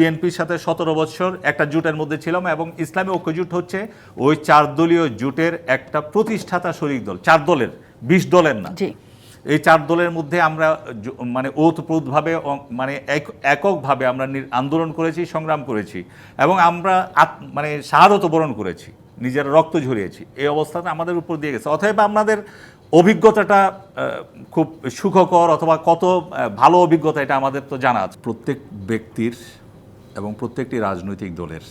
বিএনপির সাথে সতেরো বছর একটা জোটের মধ্যে ছিলাম এবং ইসলামী ঐক্য জোট হচ্ছে ওই চার দলীয় জোটের একটা প্রতিষ্ঠাতা শরিক দল চার দলের বিশ দলের না। এই চার দলের মধ্যে আমরা মানে ওতপ্রোতভাবে মানে এক- এককভাবে আমরা নি- আন্দোলন করেছি সংগ্রাম করেছি এবং আমরা মানে শাহাদত বরণ করেছি নিজের রক্ত ঝরিয়েছি। এই অবস্থাটা আমাদের উপর দিয়ে গেছে। অতএব আপনাদের অভিজ্ঞতাটা খুব সুখকর অথবা কত ভালো অভিজ্ঞতা এটা আমাদের তো জানা আছে। প্রত্যেক ব্যক্তির এবং প্রত্যেকটি রাজনৈতিক দলের।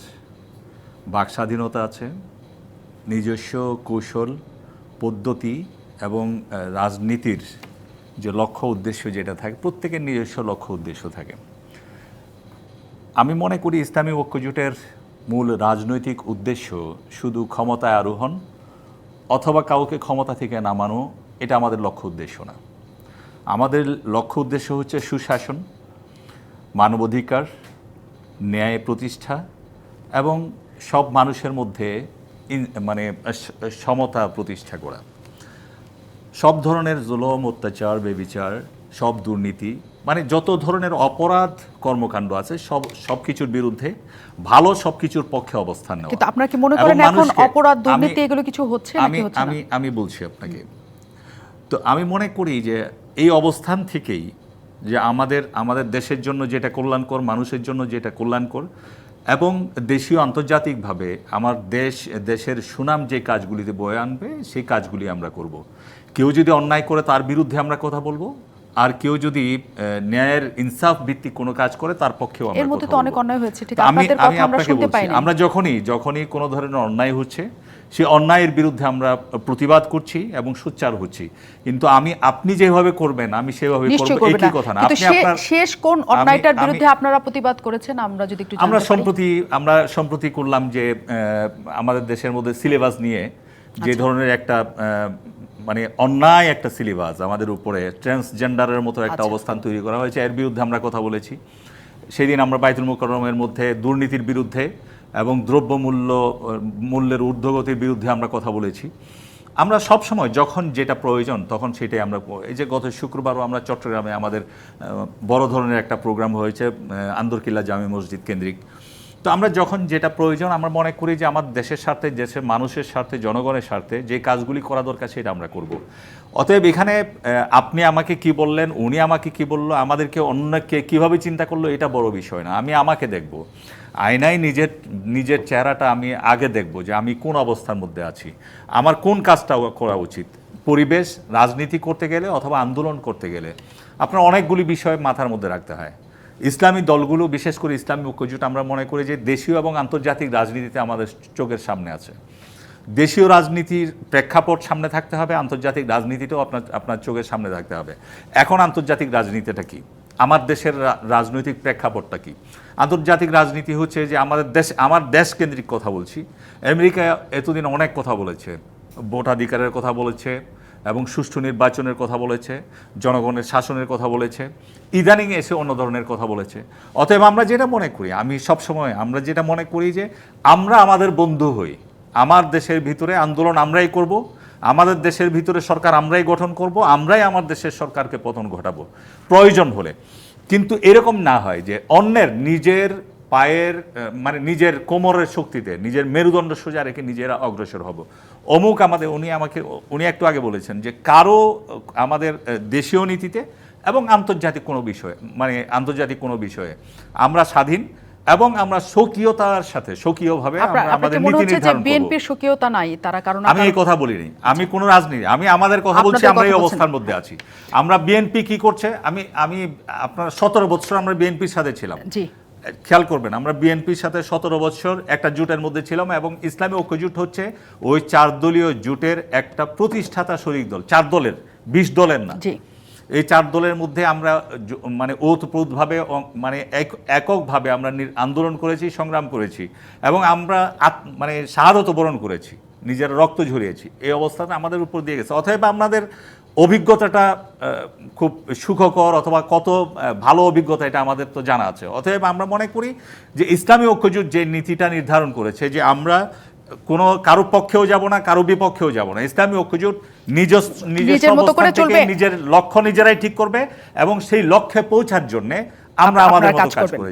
বাক স্বাধীনতা আছে, নিজস্ব কৌশল, পদ্ধতি এবং রাজনীতির যে লক্ষ্য উদ্দেশ্য যেটা থাকে, প্রত্যেকের নিজস্ব লক্ষ্য উদ্দেশ্য থাকে। আমি মনে করি ইসলামী ঐক্যজোটের মূল রাজনৈতিক উদ্দেশ্য শুধু ক্ষমতায় আরোহণ অথবা কাউকে ক্ষমতা থেকে নামানো, এটা আমাদের লক্ষ্য উদ্দেশ্য না। আমাদের লক্ষ্য উদ্দেশ্য হচ্ছে সুশাসন, মানবাধিকার ন্যায় প্রতিষ্ঠা এবং সব মানুষের মধ্যে মানে সমতা প্রতিষ্ঠা করা। সব ধরনের জুলম অত্যাচার বেবিচার সব দুর্নীতি মানে যত ধরনের অপরাধ কর্মকাণ্ড আছে সব সব কিছুর বিরুদ্ধে ভালো সব কিছুর পক্ষে অবস্থান নেওয়া। কিন্তু আপনারা কি মনে করেন এখন অপরাধ দুর্নীতি এগুলো কিছু হচ্ছে নাকি হচ্ছে না? আমি আমি বলছি আপনাকে। তো আমি মনে করি যে এই অবস্থান থেকেই যে আমাদের আমাদের দেশের জন্য যেটা কল্যাণকর, মানুষের জন্য যেটা কল্যাণকর, এবং দেশীয় আন্তর্জাতিকভাবে আমার দেশ, দেশের সুনাম যে কাজগুলিতে বয়ে আনবে, সেই কাজগুলি আমরা করব। কেউ যদি অন্যায় করে তার বিরুদ্ধে আমরা কথা বলব? আর কেউ যদি ন্যায়ের ইনসাফ ভিত্তিক কোনো কাজ করে তার পক্ষেও আমরা এর মধ্যে তো অনেক অন্যায় হয়েছে ঠিক আমি আমি আপনাকে বলছি আমরা যখনই যখনই কোনো ধরনের অন্যায় হচ্ছে সে অন্যায়ের বিরুদ্ধে আমরা প্রতিবাদ করছি এবং সোচ্চার হচ্ছি। কিন্তু আমি আপনি যেভাবে করবেন আমি সেভাবে করব একই কথা না। আপনি আপনার শেষ কোন অন্যায়টার বিরুদ্ধে আপনারা প্রতিবাদ করেছেন আমরা যদি একটু আমরা সম্প্রতি আমরা সম্প্রতি করলাম যে আহ, আমাদের দেশের মধ্যে সিলেবাস নিয়ে যে আচ্ছা। ধরনের একটা আহ, মানে অন্যায় একটা সিলেবাস আমাদের উপরে ট্রান্সজেন্ডারের মতো একটা আচ্ছা। অবস্থান তৈরি করা হয়েছে। এর বিরুদ্ধে আমরা কথা বলেছি। সেদিন আমরা বাইতুল মোকরমের মধ্যে দুর্নীতির বিরুদ্ধে এবং দ্রব্যমূল্য মূল্যের ঊর্ধ্বগতির বিরুদ্ধে আমরা কথা বলেছি। আমরা সব সময় যখন যেটা প্রয়োজন তখন সেটাই আমরা এই যে গত শুক্রবারও আমরা চট্টগ্রামে আমাদের বড় ধরনের একটা প্রোগ্রাম হয়েছে আন্দরকিল্লা জামে মসজিদ কেন্দ্রিক। তো আমরা যখন যেটা প্রয়োজন, আমরা মনে করি যে আমার দেশের স্বার্থে, দেশের মানুষের স্বার্থে, জনগণের স্বার্থে যে কাজগুলি করা দরকার সেটা আমরা করব। অতএব এখানে আপনি আমাকে কি বললেন, উনি আমাকে কি বলল, আমাদেরকে অন্যকে কীভাবে চিন্তা করল, এটা বড় বিষয় না। আমি আমাকে দেখব। আয়নায় নিজের নিজের চেহারাটা আমি আগে দেখব যে আমি কোন অবস্থার মধ্যে আছি। আমার কোন কাজটা করা উচিত? পরিবেশ, রাজনীতি করতে গেলে অথবা আন্দোলন করতে গেলে? আপনার অনেকগুলি বিষয় মাথার মধ্যে রাখতে হয়। ইসলামী দলগুলো, বিশেষ করে ইসলামী ঐক্যজোট আমরা মনে করি যে দেশীয় এবং আন্তর্জাতিক রাজনীতিতে আমাদের চোখের সামনে আছে। দেশীয় রাজনীতির প্রেক্ষাপট সামনে থাকতে হবে, আন্তর্জাতিক রাজনীতিটাও আপনার আপনার চোখের সামনে থাকতে হবে। এখন আন্তর্জাতিক রাজনীতিটা কি? আমার দেশের রাজনৈতিক প্রেক্ষাপটটা কি? আন্তর্জাতিক রাজনীতি হচ্ছে যে আমাদের দেশ, আমার দেশ কেন্দ্রিক কথা বলছি। আমেরিকা এতদিন অনেক কথা বলেছে, ভোটাধিকারের কথা বলেছে এবং সুষ্ঠু নির্বাচনের কথা বলেছে, জনগণের শাসনের কথা বলেছে, ইদানিং এসে অন্য ধরনের কথা বলেছে। অতএব আমরা যেটা মনে করি, আমি সব সময় আমরা যেটা মনে করি যে আমরা আমাদের বন্ধু হই। আমার দেশের ভিতরে আন্দোলন আমরাই করব, আমাদের দেশের ভিতরে সরকার আমরাই গঠন করব, আমরাই আমার দেশের সরকারকে পতন ঘটাবো। প্রয়োজন হলে। কিন্তু এরকম না হয় যে অন্যের নিজের পায়ের মানে নিজের কোমরের শক্তিতে নিজের মেরুদণ্ড সোজা রেখে নিজেরা অগ্রসর হব। অমুক আমাদের উনি আমাকে উনি একটু আগে বলেছেন যে কারও আমাদের দেশীয় নীতিতে এবং আন্তর্জাতিক কোনো বিষয়ে মানে আন্তর্জাতিক কোনো বিষয়ে আমরা স্বাধীন এবং আমরা স্বকীয়তার সাথে স্বকীয়ভাবে আমাদের নীতি নির্ধারণ বিএনপির স্বকীয়তা নাই? তারা কারণ আমি এই কথা বলিনি। আমি কোনো রাজনীতি আমি আমাদের কথা বলছি আমরা এই অবস্থার মধ্যে আছি। আমরা বিএনপি কি করছে? আমি আমি আপনার সতেরো বছর আমরা বিএনপির সাথে ছিলাম। জি। খেয়াল করবেন আমরা বিএনপির সাথে সতেরো বছর একটা জোটের মধ্যে ছিলাম এবং ইসলামী ঐক্য জোট হচ্ছে ওই চার দলীয় জোটের একটা প্রতিষ্ঠাতা শরিক দল চার দলের বিশ দলের না। এই চার দলের মধ্যে আমরা মানে ওতপ্রোতভাবে মানে এক- এককভাবে আমরা আন্দোলন করেছি সংগ্রাম করেছি এবং আমরা মানে শাহাদত বরণ করেছি নিজের রক্ত ঝরিয়েছি। এই অবস্থাটা আমাদের উপর দিয়ে গেছে। অতএব আপনাদের অভিজ্ঞতাটা খুব সুখকর অথবা কত ভালো অভিজ্ঞতা এটা আমাদের তো জানা আছে। অতএব আমরা মনে করি যে ইসলামী ঐক্যজোট যে নীতিটা নির্ধারণ করেছে যে আমরা কোনো কারও পক্ষেও যাব না কারও বিপক্ষেও যাব না। ইসলামী ঐক্যজোট নিজস্ব নিজস্ব নিজের মতো করে চলবে। নিজের লক্ষ্য নিজেরাই ঠিক করবে এবং সেই লক্ষ্যে পৌঁছার জন্য আমরা আমাদের মতো কাজ করে